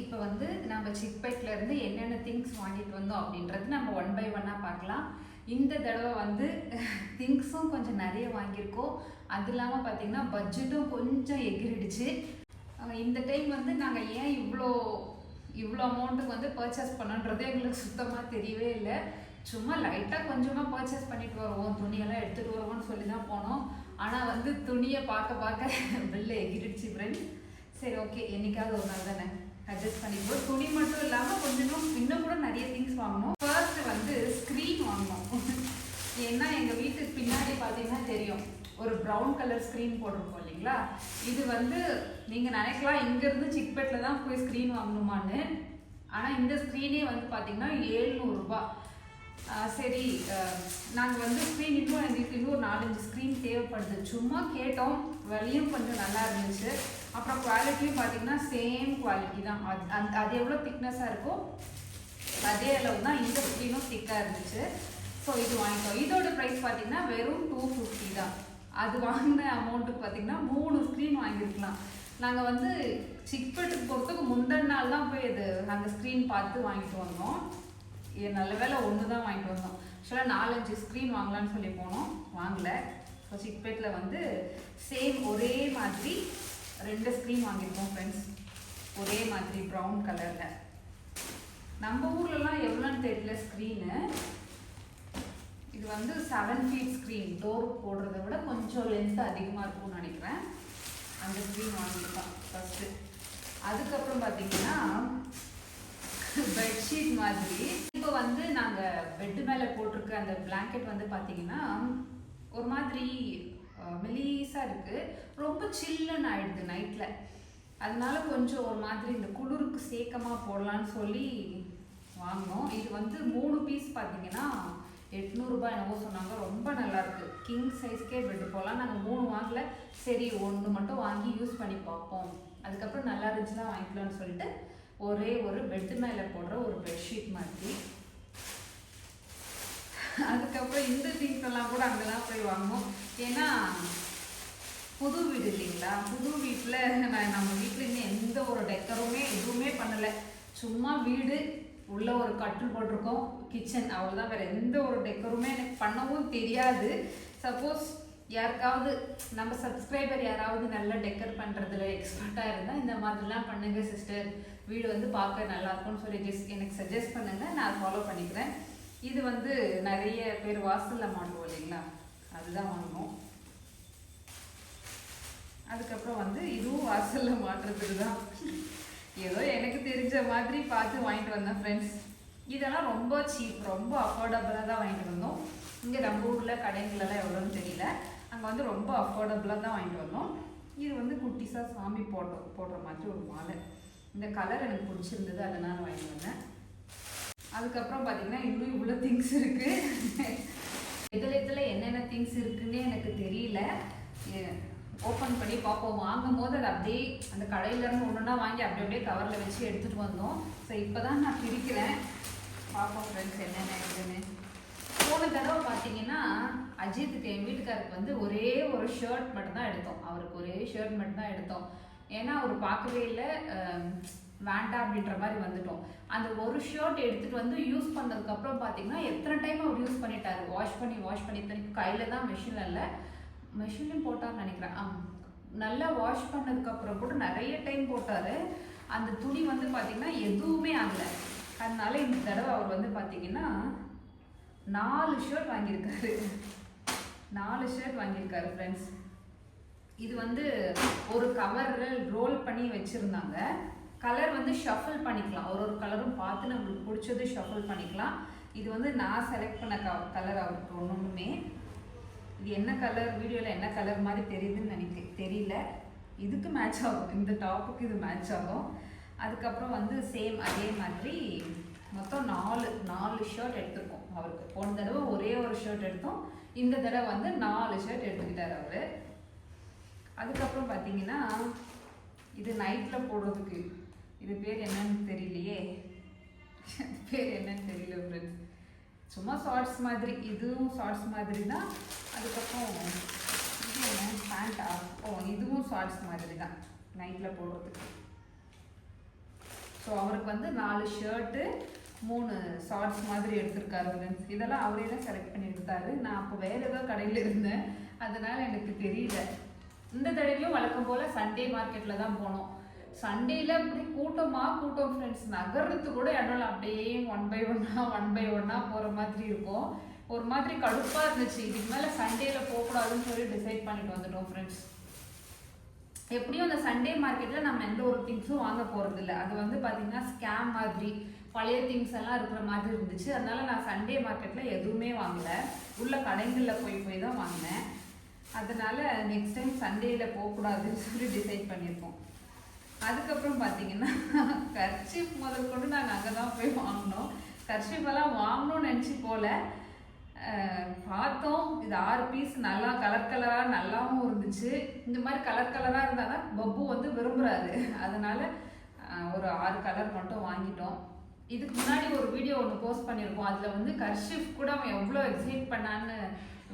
இப்போ வந்து நம்ம சிக்பேட்ல இருந்து என்னென்ன திங்ஸ் வாங்கிட்டு வந்தோம் அப்படின்றது நம்ம ஒன் பை ஒன்னாக பார்க்கலாம். இந்த தடவை வந்து திங்ஸும் கொஞ்சம் நிறைய வாங்கியிருக்கோம். அது இல்லாமல் பார்த்தீங்கன்னா பட்ஜெட்டும் கொஞ்சம் எகிரிடுச்சு. இந்த டைம் வந்து நாங்கள் ஏன் இவ்வளோ இவ்வளோ அமௌண்ட்டுக்கு வந்து பர்ச்சேஸ் பண்ணுன்றதே எங்களுக்கு சுத்தமாக தெரியவே இல்லை. சும்மா லைட்டாக கொஞ்சமாக பர்ச்சேஸ் பண்ணிட்டு வருவோம். துணியெல்லாம் எடுத்துகிட்டு வருவோம்னு சொல்லி தான் போனோம். ஆனால் வந்து துணியை பார்க்க பார்க்க பில்லு எகிரிடுச்சு ஃப்ரெண்ட்ஸ் சரி ஓகே என்னைக்காவது ஒரு நாள் தானே. அட்ஜஸ்ட் பண்ணிக்குவோம். துணி மட்டும் இல்லாமல் கொஞ்சம் இன்னும் கூட நிறைய திங்ஸ் வாங்கணும். ஃபர்ஸ்ட் வந்து ஸ்க்ரீன் வாங்கணும். ஏன்னா எங்கள் வீட்டுக்கு பின்னாடி பார்த்தீங்கன்னா தெரியும். ஒரு ப்ரௌன் கலர் ஸ்க்ரீன் போட்டிருக்கோம் இல்லைங்களா? இது வந்து நீங்கள் நினைக்கலாம் இங்கேருந்து சிக்பெட்டில் தான் போய் ஸ்க்ரீன் வாங்கணுமான்னு. ஆனால் இந்த ஸ்க்ரீனே வந்து பார்த்தீங்கன்னா ஏழ்நூறுரூபா சரி நாங்கள் வந்து ஸ்க்ரீன் இன்னும் எங்களுக்கு இன்னும் ஒரு நாலஞ்சு ஸ்க்ரீன் தேவைப்படுது. சும்மா கேட்டோம். விலையும் கொஞ்சம் நல்லா இருந்துச்சு. குவாலிட்டியும் பார்த்தீங்கன்னா சேம் குவாலிட்டி தான். அது அந்த அது எவ்வளோ திக்னஸாக இருக்கோ அதே அளவு தான் இந்த ஸ்க்ரீனும் திக்காக இருந்துச்சு. ஸோ இது வாங்கிட்டோம். இதோட ப்ரைஸ் பார்த்தீங்கன்னா வெறும் டூ ஃபிஃப்டி தான். அது வாங்கின அமௌண்ட்டுக்கு பார்த்தீங்கன்னா மூணு ஸ்க்ரீன் வாங்கியிருக்கலாம். நாங்கள் வந்து சிக்பெட்டுக்கு போகிறதுக்கு முந்தின நாள் தான் போய் இது நாங்கள் ஸ்க்ரீன் பார்த்து வாங்கிட்டு வந்தோம். இது நல்ல வேலை ஒன்று தான் வாங்கிட்டு வந்தோம். ஆக்சுவலாக நாலஞ்சு ஸ்க்ரீன் வாங்கலான்னு சொல்லி போனோம். வாங்கலை. ஸோ சிக்பெட்டில் வந்து சேம் ஒரே மாதிரி ரெண்டு ஸ்க்ரீன் வாங்கியிருக்கோம் ஃப்ரெண்ட்ஸ் ஒரே மாதிரி ப்ரௌன் கலரில் நம்ம ஊர்லலாம் எவ்வளோன்னு தெரியல ஸ்க்ரீனு இது வந்து செவன் ஃபீட் ஸ்க்ரீன் டோர் போடுறத விட கொஞ்சம் லென்த் அதிகமாக இருக்கும்னு நினைக்கிறேன். அந்த ஸ்க்ரீன் வாங்கியிருக்கோம் ஃபஸ்ட்டு அதுக்கப்புறம் பார்த்தீங்கன்னா பெட்ஷீட் மாதிரி. இப்போ வந்து நாங்கள் பெட்டு மேலே போட்டிருக்க அந்த பிளாங்கெட் வந்து பார்த்தீங்கன்னா ஒரு மாதிரி மெலீஸாக இருக்குது ரொம்ப சில்லுன்னு ஆயிடுது நைட்டில் அதனால கொஞ்சம் ஒரு மாதிரி இந்த குளிருக்கு சேக்கமாக போடலான்னு சொல்லி வாங்கினோம். இது வந்து மூணு பீஸ் பார்த்தீங்கன்னா எட்நூறுபா என்னவோ சொன்னாங்க. ரொம்ப நல்லாயிருக்கு கிங் சைஸ்க்கே பெட்டு போகலாம் நாங்கள் மூணு வாங்கல. சரி ஒன்று மட்டும் வாங்கி யூஸ் பண்ணி பார்ப்போம் அதுக்கப்புறம் நல்லா இருந்துச்சுன்னா வாங்கிக்கலாம்னு சொல்லிட்டு ஒரே ஒரு பெட்டு மேலே போடுற ஒரு பெட்ஷீட் மாதிரி அதுக்கப்புறம் இந்த திங்ஸ் எல்லாம் கூட அங்கே தான் போய் வாங்குவோம். ஏன்னா புது வீடு இல்லைங்களா? புது வீட்டில் நான் நம்ம வீட்டில் இன்னும் எந்த ஒரு டெக்கருமே எதுவுமே பண்ணலை. சும்மா வீடு உள்ள ஒரு கட்டில் போட்டிருக்கோம் கிச்சன் அவ்வளோதான் வேறு எந்த ஒரு டெக்கருமே எனக்கு பண்ணவும் தெரியாது. சப்போஸ் யாருக்காவது நம்ம சப்ஸ்கிரைபர் யாராவது நல்லா டெக்கர் பண்ணுறதுல எக்ஸ்பர்ட்டாக இருந்தால் இந்த மாதிரிலாம் பண்ணுங்கள் சிஸ்டர் வீடு வந்து பார்க்க நல்லாயிருக்கும்னு சொல்லி ஜஸ்ட் எனக்கு சஜஸ்ட் பண்ணுங்க நான் ஃபாலோ பண்ணிக்கிறேன். இது வந்து நிறைய பேர் வாசலில் மாட்டுவோம் இல்லைங்களா? அதுதான் வாங்கணும் அதுக்கப்புறம் வந்து இதுவும் வாசலில் மாட்டுறதுக்கு தான். ஏதோ எனக்கு தெரிஞ்ச மாதிரி பார்த்து வாங்கிட்டு வந்தேன் ஃப்ரெண்ட்ஸ் இதெல்லாம் ரொம்ப சீப் ரொம்ப அஃபோர்டபுளாக தான் வாங்கிட்டு வந்தோம். இங்கே நம்ம ஊரில் கடைங்களெல்லாம் எவ்வளோன்னு தெரியல. அங்கே வந்து ரொம்ப அஃபோர்டபுளாக தான் வாங்கிட்டு வந்தோம். இது வந்து குட்டிஸாக சாமி போட்டோம் போடுற மாதிரி ஒரு மாலை. இந்த கலர் எனக்கு பிடிச்சிருந்தது அதனால் வாங்கிட்டு வந்தேன். அதுக்கப்புறம் பார்த்தீங்கன்னா இன்னும் இவ்வளோ திங்ஸ் இருக்குது இதில் இதில் என்னென்ன திங்ஸ் இருக்குன்னே எனக்கு தெரியல. ஓப்பன் பண்ணி பார்ப்போம். வாங்கும் போது அது அப்படியே அந்த கடையிலேருந்து ஒன்று ஒன்றா வாங்கி அப்படி அப்படியே கவரில் வச்சு எடுத்துகிட்டு வந்தோம். ஸோ இப்போ தான் நான் பிரிக்கிறேன். பார்ப்போம் ஃப்ரெண்ட்ஸ் என்னென்ன இருக்குன்னு. போன தடவை பார்த்தீங்கன்னா அஜித்துக்கு என் வீட்டுக்காருக்கு வந்து ஒரே ஒரு ஷர்ட் மட்டும் தான் எடுத்தோம். அவருக்கு ஒரே ஷர்ட் மட்டும் தான் எடுத்தோம். ஏன்னா அவர் பார்க்கவே இல்லை. வேண்டாம் அப்படின்ற மாதிரி வந்துட்டோம். அந்த ஒரு ஷர்ட் எடுத்துட்டு வந்து யூஸ் பண்ணதுக்கப்புறம் பார்த்தீங்கன்னா எத்தனை டைம் அவர் யூஸ் பண்ணிட்டாரு? வாஷ் பண்ணி வாஷ் பண்ணி தனி கையில் தான் மிஷினில் இல்லை. மிஷின்லையும் போட்டார்னு நினைக்கிறேன். ஆ நல்லா வாஷ் பண்ணதுக்கப்புறம் கூட நிறைய டைம் போட்டார். அந்த துணி வந்து பார்த்திங்கன்னா எதுவுமே ஆகலை. அதனால இந்த தடவை அவர் வந்து பார்த்தீங்கன்னா நாலு ஷர்ட் வாங்கியிருக்காரு. நாலு ஷர்ட் வாங்கியிருக்காரு ஃப்ரெண்ட்ஸ் இது வந்து ஒரு கவர் ரோல் பண்ணி வச்சுருந்தாங்க. கலர் வந்து ஷஃபிள் பண்ணிக்கலாம். ஒரு ஒரு கலரும் பார்த்து நம்மளுக்கு பிடிச்சது ஷஃபிள் பண்ணிக்கலாம். இது வந்து நான் செலக்ட் பண்ண க கலர் அவருக்கு ஒன்றுமே இது என்ன கலர் வீடியோவில் என்ன கலர் மாதிரி தெரியுதுன்னு நினைக்க தெரியல. இதுக்கு மேட்ச் ஆகும். இந்த டாப்புக்கு இது மேட்ச் ஆகும். அதுக்கப்புறம் வந்து சேம் அதே மாதிரி மொத்தம் நாலு நாலு ஷர்ட் எடுத்திருக்கோம் அவருக்கு. போன தடவை ஒரே ஒரு ஷர்ட் எடுத்தோம். இந்த தடவை வந்து நாலு ஷர்ட் எடுத்துக்கிட்டார் அவர். அதுக்கப்புறம் பார்த்தீங்கன்னா இது நைட்டில் போடுறதுக்கு இது பேர் என்னன்னு தெரியலையே. பேர் என்னன்னு தெரியல ஃப்ரெண்ட்ஸ் சும்மா ஷார்ட்ஸ் மாதிரி இதுவும் ஷார்ட்ஸ் மாதிரி தான் அதுக்கப்புறம் இது என்ன? பேண்டா ஓ இதுவும் ஷார்ட்ஸ் மாதிரி தான் நைட்டில் போடுறதுக்கு. ஸோ அவருக்கு வந்து நாலு ஷர்ட்டு மூணு ஷார்ட்ஸ் மாதிரி எடுத்திருக்காரு ஃப்ரெண்ட்ஸ் இதெல்லாம் அவரே தான் செலக்ட் பண்ணி எடுத்தாரு. நான் அப்போ வேற ஏதோ கடையில் இருந்தேன். அதனால் எனக்கு தெரியல. இந்த தடவையும் வழக்கம் போல் சண்டே மார்க்கெட்டில் தான் போனோம். சண்டேல அப்படி கூட்டமா கூட்டம் ஃப்ரெண்ட்ஸ் நகர்றது கூட இடம் அப்படியே ஒன் பை ஒன்னா ஒன் பை ஒன்னா போகிற மாதிரி இருக்கும். ஒரு மாதிரி கடுப்பாக இருந்துச்சு. இதுக்கு மேலே சண்டேல போகக்கூடாதுன்னு சொல்லி டிசைட் பண்ணிட்டு வந்துட்டோம் ஃப்ரெண்ட்ஸ் எப்படியும் அந்த சண்டே மார்க்கெட்டில் நம்ம எந்த ஒரு திங்ஸும் வாங்க போகிறது இல்லை. அது வந்து பார்த்திங்கன்னா ஸ்கேம் மாதிரி பழைய திங்ஸ் எல்லாம் இருக்கிற மாதிரி இருந்துச்சு. அதனால நான் சண்டே மார்க்கெட்டில் எதுவுமே வாங்கல. உள்ள கடைகளில் போய் போய் தான் வாங்கினேன். அதனால நெக்ஸ்ட் டைம் சண்டேயில் போகக்கூடாதுன்னு சொல்லி டிசைட் பண்ணியிருக்கோம். அதுக்கப்புறம் பார்த்தீங்கன்னா கர்ஷிப் முதல் கொண்டு நாங்கள் அங்கே தான் போய் வாங்கினோம். கர்ச்சீஃப் எல்லாம் வாங்கணும்னு நினச்சி போல. பார்த்தோம். இது ஆறு பீஸ் நல்லா கலர் கலராக நல்லாவும் இருந்துச்சு. இந்த மாதிரி கலர் கலராக இருந்தால் தான் பப்பு வந்து விரும்புகிறாரு அதனால ஒரு ஆறு கலர் மட்டும் வாங்கிட்டோம். இதுக்கு முன்னாடி ஒரு வீடியோ ஒன்று போஸ்ட் பண்ணியிருக்கோம். அதில் வந்து கர்ஷிப் கூட அவன் எவ்வளோ எக்ஸைட் பண்ணான்னு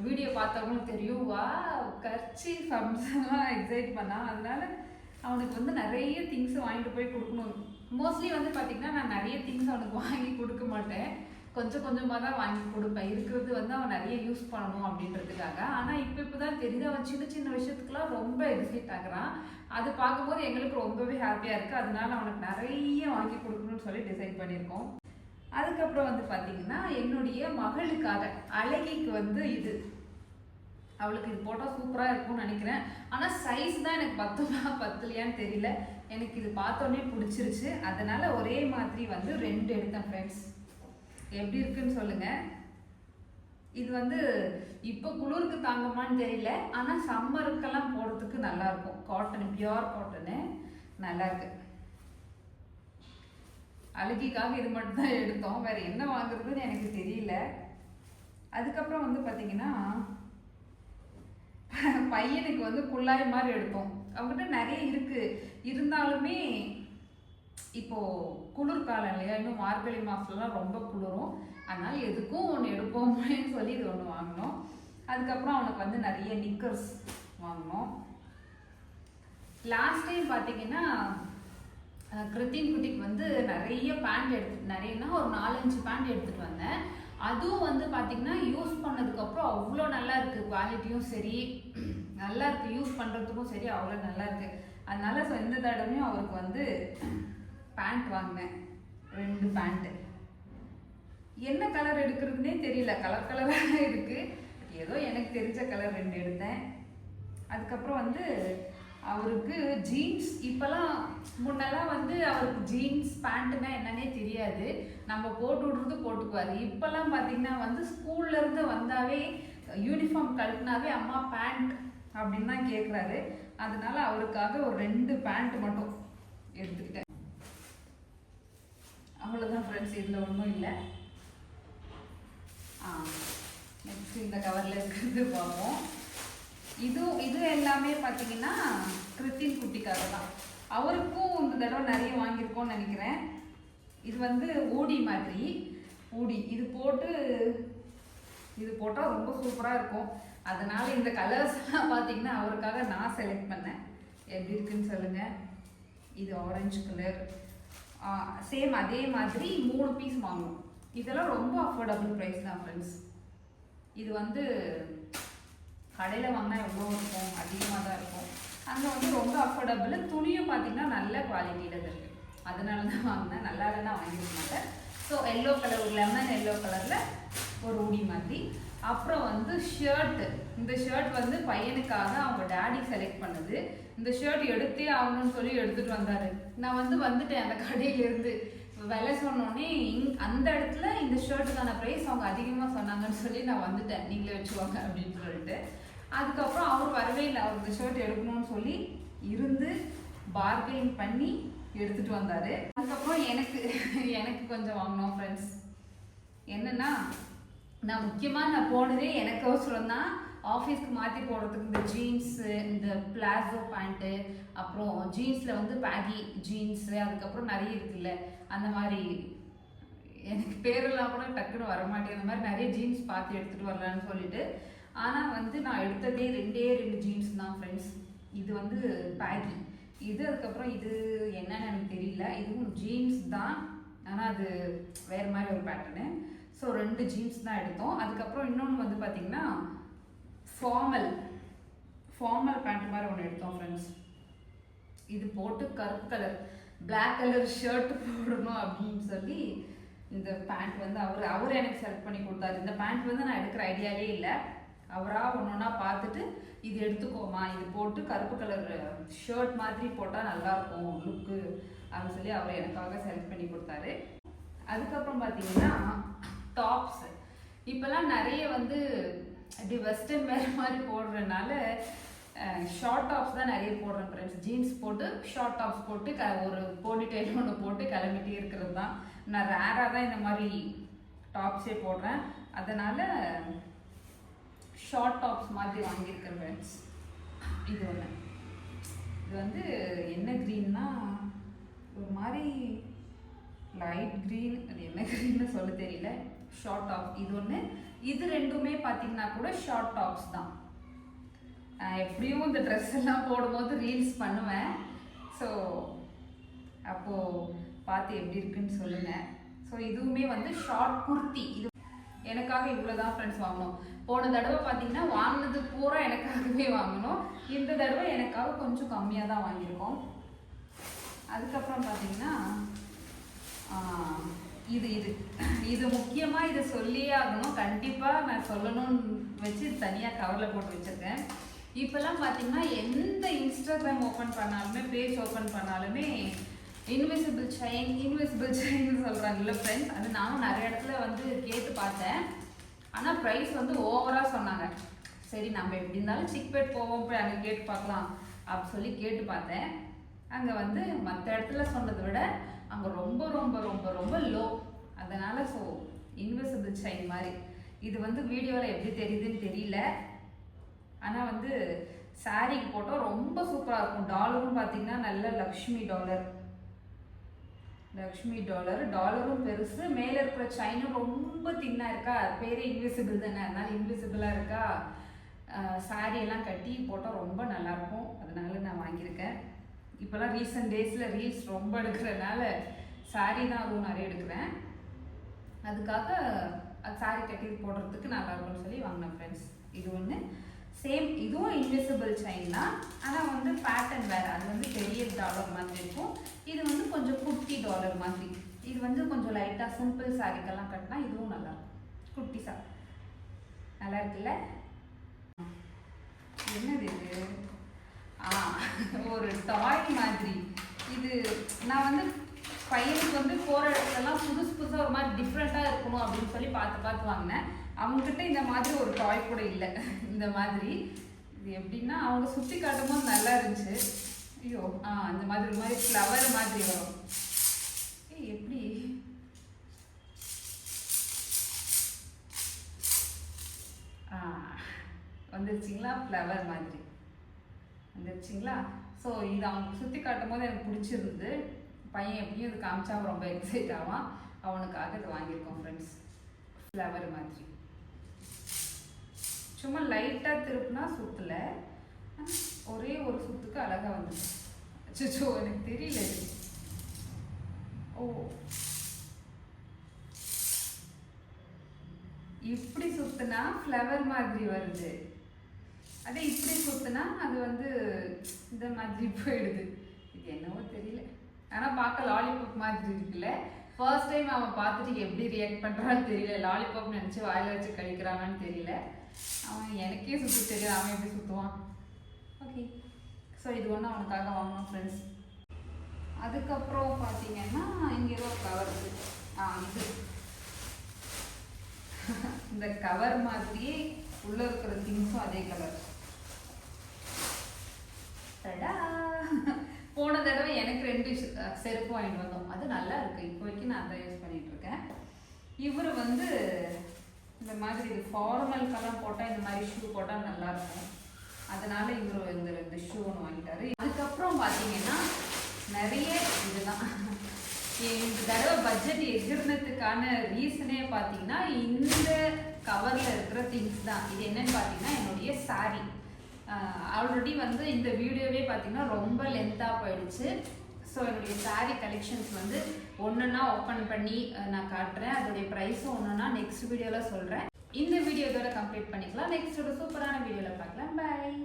வீடியோ பார்த்தவங்களும் தெரியும். வா கர்ச்சீஃப் அம்சம்லாம் எக்ஸைட் பண்ணான். அதனால அவனுக்கு வந்து நிறைய திங்ஸ் வாங்கிட்டு போய் கொடுக்கணும். மோஸ்ட்லி வந்து பார்த்தீங்கன்னா நான் நிறைய திங்ஸ் அவனுக்கு வாங்கி கொடுக்க மாட்டேன். கொஞ்சம் கொஞ்சமாக தான் வாங்கி கொடுப்பேன். இருக்கிறது வந்து அவன் நிறைய யூஸ் பண்ணணும் அப்படின்றதுக்காக. ஆனால் இப்போ இப்போ தான் தெரியுது அவன் சின்ன சின்ன விஷயத்துக்குலாம் ரொம்ப எக்ஸைட் ஆகுறான். அது பார்க்கும்போது எங்களுக்கு ரொம்பவே ஹாப்பியாக இருக்குது அதனால அவனுக்கு நிறைய வாங்கி கொடுக்கணும்னு சொல்லி டிசைட் பண்ணியிருக்கோம். அதுக்கப்புறம் வந்து பார்த்தீங்கன்னா என்னுடைய மகளுக்காக அழகிக்கு வந்து இது. அவளுக்கு இது போட்டால் சூப்பராக இருக்கும்னு நினைக்கிறேன். ஆனால் சைஸ் தான் எனக்கு பத்துமா பத்தலையான்னு தெரியல. எனக்கு இது பார்த்தோன்னே பிடிச்சிருச்சு. அதனால ஒரே மாதிரி வந்து ரெண்டு எடுத்தேன் ஃப்ரெண்ட்ஸ் எப்படி இருக்குன்னு சொல்லுங்கள் இது வந்து இப்போ குளிருக்கு தாங்கமான்னு தெரியல. ஆனால் சம்மருக்கெல்லாம் போடுறதுக்கு நல்லாயிருக்கும். காட்டன் பியூர் காட்டனு நல்லாயிருக்கு. அழுகிக்காக இது மட்டும் தான் எடுத்தோம். வேறு என்ன வாங்குறதுன்னு எனக்கு தெரியல. அதுக்கப்புறம் வந்து பார்த்தீங்கன்னா பையனுக்கு வந்து குள்ளாய் மாதிரி எடுத்தோம். அவங்ககிட்ட நிறைய இருக்கு. இருந்தாலுமே இப்போ குளிர்காலம் இல்லையா? இன்னும் மார்கழி மாசத்துலலாம் ரொம்ப குளிரும். அதனால எதுக்கும் ஒன்று எடுப்போம் அப்படின்னு சொல்லி இது ஒன்று வாங்கினோம். அதுக்கப்புறம் அவனுக்கு வந்து நிறைய நிக்கர்ஸ் வாங்கினோம். லாஸ்ட் டைம் பார்த்தீங்கன்னா கிருத்தின் குட்டிக்கு வந்து நிறைய பேண்ட் எடுத்து நிறையனா ஒரு நாலஞ்சு பேண்ட் எடுத்துகிட்டு வந்தேன். அதுவும் வந்து பார்த்தீங்கன்னா யூஸ் பண்ணதுக்கு அவ்வளோ நல்லா இருக்குது குவாலிட்டியும் சரி. நல்லா இருக்குது யூஸ் பண்ணுறதுக்கும் சரி அவ்வளோ நல்லா இருக்குது அதனால ஸோ இந்த தடவையும் அவருக்கு வந்து பேண்ட் வாங்கினேன். ரெண்டு பேண்ட்டு என்ன கலர் எடுக்கிறதுனே தெரியல. கலர் கலராக இருக்குது ஏதோ எனக்கு தெரிஞ்ச கலர் ரெண்டு எடுத்தேன். அதுக்கப்புறம் வந்து அவருக்கு ஜீன்ஸ் இப்போல்லாம் முன்னெல்லாம் வந்து அவருக்கு ஜீன்ஸ் பேண்ட்டுனா என்னன்னே தெரியாது. நம்ம போட்டு விடுறது போட்டுக்குவாரு. இப்போல்லாம் பார்த்தீங்கன்னா வந்து ஸ்கூல்லேருந்து வந்தாவே யூனிஃபார்ம் கழட்டினாவே அம்மா பேண்ட் அப்படின்னு தான் கேட்குறாரு அதனால அவருக்காக ஒரு ரெண்டு பேண்ட் மட்டும் எடுத்துக்கிட்டேன். அவ்வளோதான் ஃப்ரெண்ட்ஸ் இதில் ஒன்றும் இல்லை. ஆ நெக்ஸ்ட் இந்த கவரில் இருக்கிறது பார்ப்போம். இது இது எல்லாமே பார்த்தீங்கன்னா கிறிஸ்டின் குட்டிக்காக தான் அவருக்கும் இந்த தடவை நிறைய வாங்கியிருக்கோம்னு நினைக்கிறேன். இது வந்து ஊடி மாதிரி. ஊடி இது போட்டு இது போட்டால் ரொம்ப சூப்பராக இருக்கும். அதனால் இந்த கலர்ஸ் எல்லாம் பார்த்தீங்கன்னா அவருக்காக நான் செலக்ட் பண்ணேன். எப்படி இருக்குன்னு சொல்லுங்கள் இது ஆரஞ்சு கலர் சேம் அதே மாதிரி மூணு பீஸ் வாங்கணும். இதெல்லாம் ரொம்ப அஃபோர்டபுள் ப்ரைஸ் தான் ஃப்ரெண்ட்ஸ் இது வந்து கடையில் வாங்கினா எவ்வளோ இருக்கும் அதிகமாக தான் இருக்கும். அங்கே வந்து ரொம்ப அஃபோர்டபுள் துணியும் பார்த்தீங்கன்னா நல்ல குவாலிட்டியில் இருக்குது அதனால தான் வாங்கினேன் நல்லா இல்லைன்னா வாங்கிக்க மாட்டேன். ஸோ எல்லோ கலர் ஒரு லெமன் எல்லோ கலரில் ஒரு உடி மாதிரி. அப்புறம் வந்து ஷர்ட்டு இந்த ஷர்ட் வந்து பையனுக்காக அவங்க டேடி செலக்ட் பண்ணுது. இந்த ஷர்ட் எடுத்தே ஆகணும்னு சொல்லி எடுத்துகிட்டு வந்தார். நான் வந்து வந்துட்டேன் அந்த கடையிலேருந்து. விலை சொன்னோடனே இங் அந்த இடத்துல இந்த ஷர்ட்டுக்கான ப்ரைஸ் அவங்க அதிகமாக சொன்னாங்கன்னு சொல்லி நான் வந்துட்டேன். நீங்களே வச்சுக்கோங்க அப்படின்னு சொல்லிட்டு. அதுக்கப்புறம் அவர் வரவே இல்லை. அவர் இந்த ஷர்ட் எடுக்கணும்னு சொல்லி இருந்து பார்கெயின் பண்ணி எடுத்துட்டு வந்தார். அதுக்கப்புறம் எனக்கு எனக்கு கொஞ்சம் வாங்கினோம் ஃப்ரெண்ட்ஸ் என்னன்னா நான் முக்கியமாக நான் போனதே எனக்கு அவசரம் தான். ஆஃபீஸ்க்கு மாற்றி போடுறதுக்கு இந்த ஜீன்ஸு இந்த பிளாசோ பேண்ட்டு அப்புறம் ஜீன்ஸில் வந்து பேகி ஜீன்ஸு அதுக்கப்புறம் நிறைய இருக்குல்ல அந்த மாதிரி. எனக்கு பேரெல்லாம் கூட டக்குன்னு வரமாட்டேங்கிற அந்த மாதிரி நிறைய ஜீன்ஸ் பார்த்து எடுத்துகிட்டு வரலான்னு சொல்லிட்டு ஆனால் வந்து நான் எடுத்ததே ரெண்டே ரெண்டு ஜீன்ஸ் தான் ஃப்ரெண்ட்ஸ் இது வந்து பேகி இது அதுக்கப்புறம் இது என்னன்னு எனக்கு தெரியல. இதுவும் ஜீன்ஸ் தான். ஆனால் அது வேறு மாதிரி ஒரு பேட்டர்னு ஸோ ரெண்டு ஜீன்ஸ் தான் எடுத்தோம். அதுக்கப்புறம் இன்னொன்று வந்து பார்த்தீங்கன்னா ஃபார்மல் ஃபார்மல் பேண்ட் மாதிரி ஒன்று எடுத்தோம் ஃப்ரெண்ட்ஸ் இது போட்டு கருப்பு கலர் பிளாக் கலர் ஷர்ட் போடணும் அப்படின்னு சொல்லி இந்த பேண்ட் வந்து அவர் அவர் எனக்கு செலக்ட் பண்ணி கொடுத்தாரு. இந்த பேண்ட் வந்து நான் எடுக்கிற ஐடியாவே இல்லை. அவராக ஒன்று ஒன்றா பார்த்துட்டு இது எடுத்துக்கோமா இது போட்டு கருப்பு கலர் ஷர்ட் மாதிரி போட்டால் நல்லாயிருக்கும் லுக்கு அப்படின்னு சொல்லி அவர் எனக்காக செலக்ட் பண்ணி கொடுத்தாரு. அதுக்கப்புறம் பார்த்தீங்கன்னா டாப்ஸ் இப்போல்லாம் நிறைய வந்து இப்படி வெஸ்டர்ன் வேர் மாதிரி போடுறதுனால ஷார்ட் டாப்ஸ் தான் நிறைய போடுறேன் ஃப்ரெண்ட்ஸ் ஜீன்ஸ் போட்டு ஷார்ட் டாப்ஸ் போட்டு க ஒரு போனி டைல் ஒன்று போட்டு கிளம்பிட்டே இருக்கிறது தான் நான் ரேராக தான் இந்த மாதிரி டாப்ஸே போடுறேன். அதனால் ஷார்ட் டாப்ஸ் மாதிரி வாங்கியிருக்கேன் ஃப்ரெண்ட்ஸ் இது ஒன்று இது வந்து என்ன க்ரீன்னா ஒரு மாதிரி லைட் க்ரீன் அது என்ன க்ரீன்னு சொல்ல தெரியல. ஷார்ட் டாப் இது ஒன்று இது ரெண்டுமே பார்த்தீங்கன்னா கூட ஷார்ட் டாப்ஸ் தான். எப்படியும் இந்த ட்ரெஸ் எல்லாம் போடும்போது ரீல்ஸ் பண்ணுவேன். ஸோ அப்போது பார்த்து எப்படி இருக்குன்னு சொல்லுங்கள் ஸோ இதுவுமே வந்து ஷார்ட் குர்த்தி இது எனக்காக இவ்வளோ தான் ஃப்ரெண்ட்ஸ் வாங்கணும். போன தடவை பார்த்தீங்கன்னா வாங்கினது பூரா எனக்காகவே வாங்கணும் இந்த தடவை எனக்காக கொஞ்சம் கம்மியாக தான் வாங்கியிருக்கோம். அதுக்கப்புறம் பார்த்தீங்கன்னா இது இது. இது முக்கியமாக இதை சொல்லியே ஆகணும். கண்டிப்பாக நான் சொல்லணும்னு வச்சு தனியாக கவரில் போட்டு வச்சுருக்கேன். இப்போல்லாம் பார்த்தீங்கன்னா எந்த இன்ஸ்டாகிராம் ஓப்பன் பண்ணாலுமே பேஜ் ஓப்பன் பண்ணாலுமே இன்விசிபிள் செயின் இன்விசிபிள் செயின் சொல்கிறாங்கல்ல ஃப்ரெண்ட்ஸ் அது நானும் நிறைய இடத்துல வந்து கேட்டு பார்த்தேன். ஆனால் ப்ரைஸ் வந்து ஓவராக சொன்னாங்க. சரி நம்ம எப்படி இருந்தாலும் சிக்பேட் போவோம் போய் அங்கே கேட்டு பார்க்கலாம் அப்படி சொல்லி கேட்டு பார்த்தேன். அங்கே வந்து மற்ற இடத்துல சொன்னதை விட அங்கே ரொம்ப ரொம்ப ரொம்ப ரொம்ப லோ அதனால் ஸோ இன்விசிபிள் சைன் மாதிரி. இது வந்து வீடியோவில் எப்படி தெரியுதுன்னு தெரியல. ஆனால் வந்து சாரீக்கு போட்டால் ரொம்ப சூப்பராக இருக்கும். டாலரும் பார்த்தீங்கன்னா நல்ல லக்ஷ்மி டாலர் லக்ஷ்மி டாலர். டாலரும் பெருசு. மேலே இருக்கிற செயினும் ரொம்ப தின்னாக இருக்கா? அது பேரே இன்விசிபிள் தானே. அதனால இன்விசிபிளாக இருக்கா? சாரி எல்லாம் கட்டி போட்டால் ரொம்ப நல்லாயிருக்கும் அதனால நான் வாங்கியிருக்கேன். இப்போலாம் ரீசெண்ட் டேஸில் ரீல்ஸ் ரொம்ப எடுக்கிறனால சாரி தான் அதுவும் நிறைய எடுக்கிறேன். அதுக்காக சாரி கட்டி போடுறதுக்கு நல்லா இருக்கும்னு சொல்லி வாங்கினேன் ஃப்ரெண்ட்ஸ் இது ஒன்று சேம் இதுவும் இன்விசிபிள் செயின் தான். ஆனால் வந்து பேட்டர்ன் வேறு. அது வந்து பெரிய டாலர் மாதிரி இருக்கும். இது வந்து கொஞ்சம் குட்டி டாலர் மாதிரி. இது வந்து கொஞ்சம் லைட்டாக சிம்பிள் சாரிக்கெல்லாம் கட்டினா இதுவும் நல்லா குட்டி சா நல்லா இருக்குல்ல? என்னது இது? ஆ ஒரு டாய் மாதிரி. இது நான் வந்து பையனுக்கு வந்து போகிற இடத்துலலாம் புதுசு புதுசாக ஒரு மாதிரி டிஃப்ரெண்ட்டாக இருக்கணும் அப்படின்னு சொல்லி பார்த்து பார்த்து வாங்கினேன். அவங்ககிட்ட இந்த மாதிரி ஒரு டாய் கூட இல்லை. இந்த மாதிரி. இது எப்படின்னா அவங்க சுற்றி காட்டும்போது நல்லா இருந்துச்சு. ஐயோ ஆ இந்த மாதிரி ஒரு மாதிரி ஃப்ளவர் மாதிரி வரும். ஏய் எப்படி? ஆ வந்துருச்சிங்களா? ஃப்ளவர் மாதிரி. வந்துருச்சிங்களா? ஸோ இது அவங்க சுற்றி காட்டும் போது எனக்கு பிடிச்சிருந்தது. பையன் எப்படியும் இது காமிச்சா அவன் ரொம்ப எக்ஸைட் ஆவான். அவனுக்காக இது வாங்கியிருக்கோம் ஃப்ரெண்ட்ஸ் ஃப்ளவர் மாதிரி. சும்மா லைட்டாக திருப்புனா சுற்றல ஒரே ஒரு சுத்துக்கு அழகாக வந்துச்சு. அச்சோ எனக்கு தெரியல ஓ. இப்படி சுத்துனா ஃப்ளவர் மாதிரி வருது. அதே இப்படி சுத்துனா அது வந்து இந்த மாதிரி போயிடுது. இது என்னவோ தெரியல. ஆனால் பார்க்க லாலிபாப் மாதிரி இருக்குல்ல? ஃபர்ஸ்ட் டைம் அவன் பார்த்துட்டு எப்படி ரியாக்ட் பண்ணுறான்னு தெரியல. லாலிபாப் நினச்சி வாயில் வச்சு கழிக்கிறானான்னு தெரியல. அவன் எனக்கே சுற்றி தெரியல அவன் எப்படி சுற்றுவான் ஓகே ஸோ இது ஒன்று அவனுக்காக வாங்கணும் ஃப்ரெண்ட்ஸ் அதுக்கப்புறம் பார்த்தீங்கன்னா இங்கே ஏதோ கவர் ஆ இது. இந்த கவர் மாதிரியே உள்ளே இருக்கிற திங்ஸும் அதே கலர் டடா போன தடவை எனக்கு ரெண்டு ஷ- செருப்பு வாங்கிட்டு வந்தோம். அது நல்லா இருக்குது இப்போதைக்கு நான் அதான் யூஸ் பண்ணிகிட்டு இருக்கேன். இவர் வந்து இந்த மாதிரி இது ஃபார்மல்க்கெல்லாம் போட்டால் இந்த மாதிரி ஷூ போட்டால் நல்லா இருக்கும். அதனால இவர் இந்த ரெண்டு ஷூ ஒன்று வாங்கிட்டாரு. அதுக்கப்புறம் பார்த்தீங்கன்னா நிறைய இதுதான். இந்த தடவை பட்ஜெட் எகிர்னதுக்கான ரீசனே பார்த்தீங்கன்னா இந்த கவரில் இருக்கிற திங்ஸ் தான். இது என்னன்னு பார்த்தீங்கன்னா என்னுடைய சாரீ ஆல்ரெடி வந்து இந்த வீடியோவே பார்த்தீங்கன்னா ரொம்ப லென்த்தாக போயிடுச்சு. ஸோ என்னுடைய சாரீ கலெக்ஷன்ஸ் வந்து ஒன்றுன்னா ஓப்பன் பண்ணி நான் காட்டுறேன். அதோடைய ப்ரைஸும் ஒன்றுனா நெக்ஸ்ட் வீடியோவில் சொல்கிறேன் இந்த வீடியோ இதோட கம்ப்ளீட் பண்ணிக்கலாம். நெக்ஸ்ட் ஒரு சூப்பரான வீடியோவில் பார்க்கலாம். பாய்